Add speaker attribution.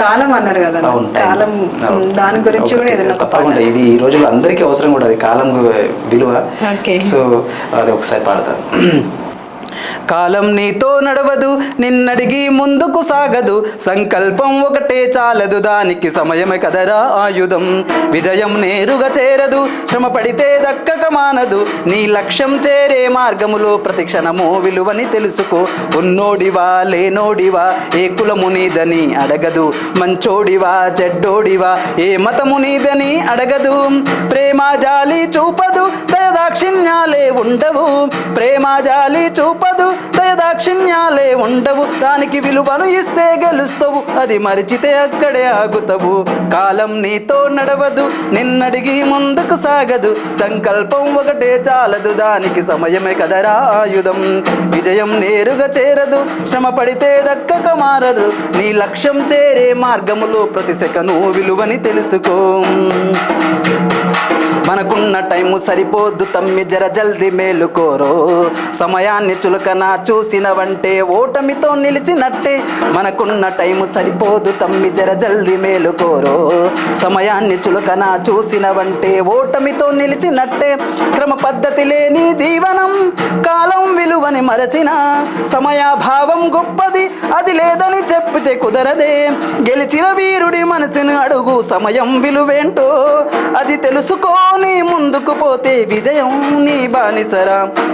Speaker 1: కాలం అన్నారు కదా. కాలం. దాని గురించి కూడా ఏదైనా
Speaker 2: తప్పకుండా ఇది ఈ రోజుల్లో అందరికీ అవసరం కూడా అది కాలం విలువ. సో అది ఒకసారి పాడతాను కాలం నీతో నడవదు నిన్నడిగి ముందుకు సాగదు. సంకల్పం ఒకటే చాలదు దానికి సమయమే కదరా ఆయుధం. విజయం నేరుగా చేరదు శ్రమ పడితే దక్కక మానదు. నీ లక్ష్యం చేరే మార్గములో ప్రతి క్షణము విలువని తెలుసుకో. ఉన్నోడివా లేనోడివా ఏ కులము నీదని అడగదు. మంచోడివా చెడ్డోడివా ఏ మతము నీదని అడగదు. ప్రేమ జాలి చూపదు దయదాక్షిణ్యాలే ఉండవు. ప్రేమ జాలి చూపదు దయదాక్షిణ్యాలే ఉండవు. దానికి విలువను ఇస్తే గెలుస్తావు. అది మరిచితే అక్కడే ఆగుతావు. కాలం నీతో నడవదు. నిన్నడిగి ముందుకు సాగదు. సంకల్పం ఒకటే చాలదు. దానికి సమయమే కదరా ఆయుధం. విజయం నేరుగా చేరదు. శ్రమ పడితే దక్కక మారదు. నీ లక్ష్యం చేరే మార్గములో ప్రతి సెకను విలువని తెలుసుకో. ఉన్న టైము సరిపోద్దు తమ్మి జర జల్ది మేలుకోరో. సమయాన్ని చులకన చూసినవంటే ఓటమితో నిలిచినట్టే మనకున్న టైము సరిపోదు తమ్మి జర జల్ది మేలుకోరో. సమయాన్ని చులకన చూసినవంటే ఓటమితో నిలిచినట్టే. క్రమ పద్ధతి లేని జీవనం మరచిన సమయాభావం గొప్పది అది లేదని చెప్పితే కుదరదే. గెలిచిన వీరుడి మనసును అడుగు సమయం విలువేంటో అది తెలుసుకోని ముందుకు పోతే విజయం నీ బానిసరా.